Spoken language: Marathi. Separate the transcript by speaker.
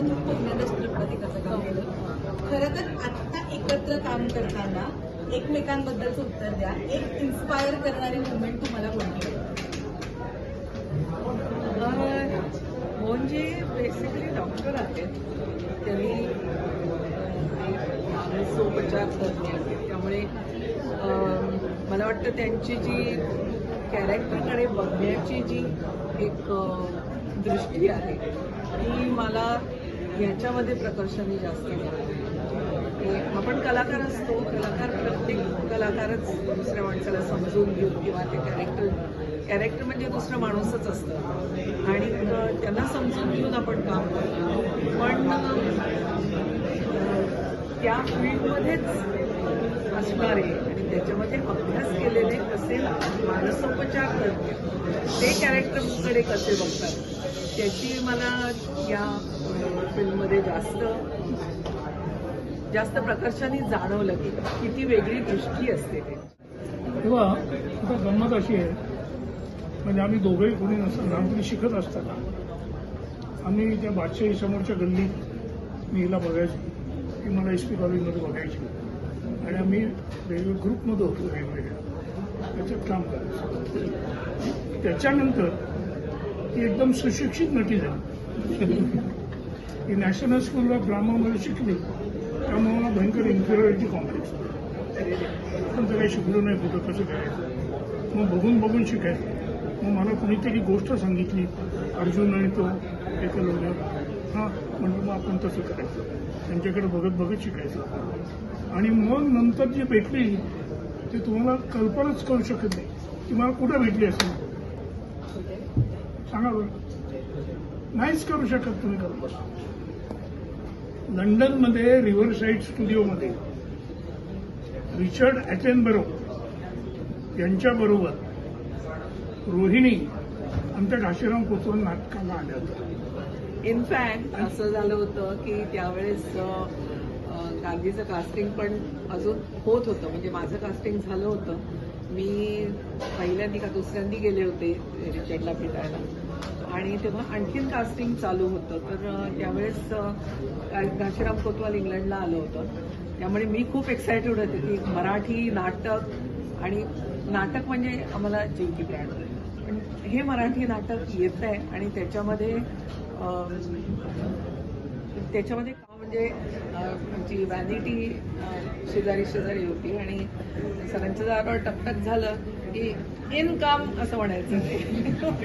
Speaker 1: तुम्ही पहिल्यांदाच कसं काम केलं. खरं तर आत्ता एकत्र काम करताना एकमेकांबद्दलचं उत्तर द्या. एक इन्स्पायर करणारी मुवमेंट तुम्हाला कोणती?
Speaker 2: म्हणजे बेसिकली डॉक्टर आहेत. त्यांनी उपचार करणे आहेत. त्यामुळे मला वाटतं त्यांची जी कॅरेक्टरकडे बघण्याची जी एक दृष्टी आहे ती मला ह्याच्यामध्ये प्रकर्षाने जास्त आपण कलाकार असतो कलाकार प्रत्येक कलाकारच दुसऱ्या माणसाला समजून घेऊन किंवा ते कॅरेक्टर कॅरेक्टर म्हणजे दुसरा माणूसच असतं. आणि त्यांना समजून घेऊन आपण काम करतो. पण त्या फील्डमध्येच असणारे आणि त्याच्यामध्ये अभ्यास केलेले कसे मानसोपचार करते ते कॅरेक्टरकडे कसे बघतात? त्याची मला या फिल्ममध्ये जास्त जास्त प्रकर्षाने जाणवलं की किती वेगळी दृष्टी असते ते.
Speaker 3: तेव्हा आता गंमत अशी आहे म्हणजे आम्ही दोघंही कोणी नसतं लहानपणी शिकत असताना आम्ही त्या बादशाही समोरच्या गल्लीत मी हिला बघायचो ती मला एस पी कॉलेजमध्ये बघायची आणि आम्ही वेगवेगळ्या ग्रुपमध्ये होतो वेगवेगळ्या. त्याच्यात काम करायचं. त्याच्यानंतर ती एकदम सुशिक्षित नटी झाली. ती नॅशनल स्कूल ऑफ ड्रामामध्ये शिकली. त्यामुळे मला भयंकर इन्फिरियरिटी कॉम्प्लेक्स पण तर काही शिकलो नाही कुठं कसं करायचं? मग बघून बघून शिकायचं. मग मला कुणीतरी गोष्ट सांगितली. अर्जुन आणि तो एकलव्य हां म्हणजे मग आपण तसं करायचं. त्यांच्याकडे बघत बघत शिकायचं. आणि मग नंतर जी भेटली ते तुम्हाला कल्पनाच करू शकत नाही. की मला कुठं भेटली असेल? सांगा बरं. नाहीच करू शकत तुम्ही कल्पना लंडनमध्ये रिव्हरसाईड स्टुडिओमध्ये रिचर्ड अॅटेनबरो यांच्याबरोबर रोहिणी आमच्या घाशीराम कोचवन नाटकाला आल्या होत्या.
Speaker 2: इनफॅक्ट असं झालं होतं की त्यावेळेस गांधीचं कास्टिंग पण अजून होत होतं. म्हणजे माझं कास्टिंग झालं होतं. मी पहिल्यांदी का दुसऱ्यांदी गेले होते रिचर्डला भेटायला. आणि तेव्हा आणखीन कास्टिंग चालू होतं. तर त्यावेळेस घाशीराम कोतवाल इंग्लंडला आलं होतं. त्यामुळे मी खूप एक्सायटेड होते. की मराठी नाटक आणि नाटक म्हणजे आम्हाला जिंकी ब्रँड पण हे मराठी नाटक येत आहे आणि त्याच्यामध्ये त्याच्यामध्ये का म्हणजे जी व्हॅनिटी शेजारी शेजारी होती आणि सगळ्यांचं दारावर टकटक झालं की इन काम असं म्हणायचं. ते